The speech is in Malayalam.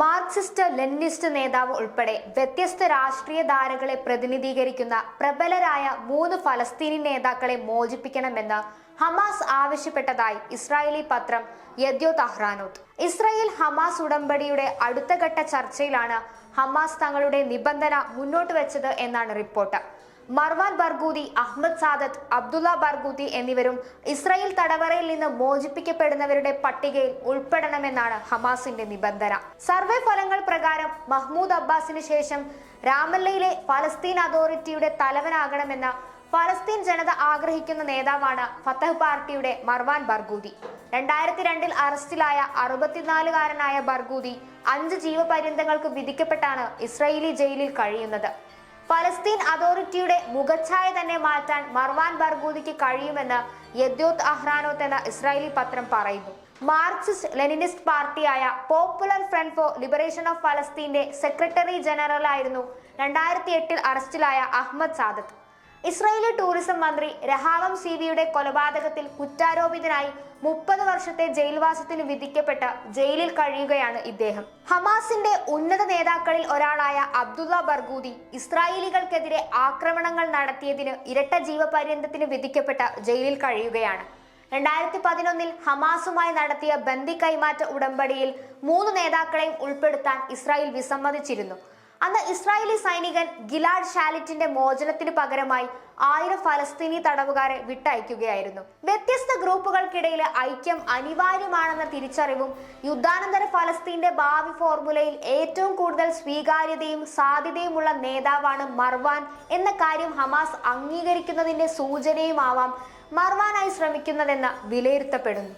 മാർക്സിസ്റ്റ് ലെനിനിസ്റ്റ് നേതാവ് ഉൾപ്പെടെ വ്യത്യസ്ത രാഷ്ട്രീയ ധാരകളെ പ്രതിനിധീകരിക്കുന്ന പ്രബലരായ മൂന്ന് ഫലസ്തീനി നേതാക്കളെ മോചിപ്പിക്കണമെന്ന് ഹമാസ് ആവശ്യപ്പെട്ടതായി ഇസ്രായേലി പത്രം യദ്യോ തഹ്റാനോത്ത്. ഇസ്രായേൽ ഹമാസ് ഉടമ്പടിയുടെ അടുത്ത ഘട്ട ചർച്ചയിലാണ് ഹമാസ് തങ്ങളുടെ നിബന്ധന മുന്നോട്ട് വെച്ചത് എന്നാണ് report. Marwan Barghouti Ahmad Saadat Abdullah Barghouti എന്നിവരും ഇസ്രായേൽ തടവറയിൽ നിന്ന് മോചിപ്പിക്കപ്പെടുന്നവരുടെ പട്ടികയിൽ ഉൾപ്പെടണമെന്നാണ് ഹമാസിന്റെ നിബന്ധന. സർവേ ഫലങ്ങൾ പ്രകാരം മഹ്മൂദ് അബ്ബാസിന് ശേഷം രാമല്ലയിലെ ഫലസ്തീൻ അതോറിറ്റിയുടെ തലവനാകണമെന്ന ഫലസ്തീൻ ജനത ആഗ്രഹിക്കുന്ന നേതാവാണ് ഫത്തഹ് പാർട്ടിയുടെ മർവാൻ ബർഗൂദി. രണ്ടായിരത്തി രണ്ടിൽ അറസ്റ്റിലായ അറുപത്തിനാലുകാരനായ ബർഗൂദി അഞ്ച് ജീവപര്യന്തങ്ങൾക്ക് വിധിക്കപ്പെട്ടാണ് ഇസ്രയേലി ജയിലിൽ കഴിയുന്നത്. ഫലസ്തീൻ അതോറിറ്റിയുടെ മുഖച്ഛായ തന്നെ മാറ്റാൻ മർവാൻ ബർഗൂദിക്ക് കഴിയുമെന്ന് യദ്യോത് അഹ്റാനോത്ത് എന്ന ഇസ്രായേലി പത്രം പറയുന്നു. Marxist Leninist പാർട്ടിയായ popular front for liberation of ഫലസ്തീന്റെ secretary general ആയിരുന്നു രണ്ടായിരത്തി എട്ടിൽ അറസ്റ്റിലായ അഹമ്മദ് സാദത്ത്. ഇസ്രായേലി ടൂറിസം മന്ത്രി രഹാവം സീവിയുടെ കൊലപാതകത്തിൽ കുറ്റാരോപിതനായി മുപ്പത് വർഷത്തെ ജയിൽവാസത്തിന് വിധിക്കപ്പെട്ട ജയിലിൽ കഴിയുകയാണ് ഇദ്ദേഹം. ഹമാസിന്റെ ഉന്നത നേതാക്കളിൽ ഒരാളായ അബ്ദുള്ള ബർഗൂദി ഇസ്രായേലികൾക്കെതിരെ ആക്രമണങ്ങൾ നടത്തിയതിന് ഇരട്ട ജീവപര്യന്തത്തിന് വിധിക്കപ്പെട്ട ജയിലിൽ കഴിയുകയാണ്. രണ്ടായിരത്തി പതിനൊന്നിൽ ഹമാസുമായി നടത്തിയ ബന്ദി കൈമാറ്റ ഉടമ്പടിയിൽ മൂന്ന് നേതാക്കളെയും ഉൾപ്പെടുത്താൻ ഇസ്രായേൽ വിസമ്മതിച്ചിരുന്നു. അന്ന് ഇസ്രായേലി സൈനികൻ ഗിലാഡ് ഷാലിറ്റിന്റെ മോചനത്തിന് പകരമായി ആയിരം ഫലസ്തീനി തടവുകാരെ വിട്ടയക്കുകയായിരുന്നു. വ്യത്യസ്ത ഗ്രൂപ്പുകൾക്കിടയിലെ ഐക്യം അനിവാര്യമാണെന്ന തിരിച്ചറിവും യുദ്ധാനന്തര ഫലസ്തീന്റെ ഭാവി ഫോർമുലയിൽ ഏറ്റവും കൂടുതൽ സ്വീകാര്യതയും സാധ്യതയുമുള്ള നേതാവാണ് മർവാൻ എന്ന കാര്യം ഹമാസ് അംഗീകരിക്കുന്നതിന്റെ സൂചനയുമാവാം മർവാനായി ശ്രമിക്കുന്നതെന്ന് വിലയിരുത്തപ്പെടുന്നു.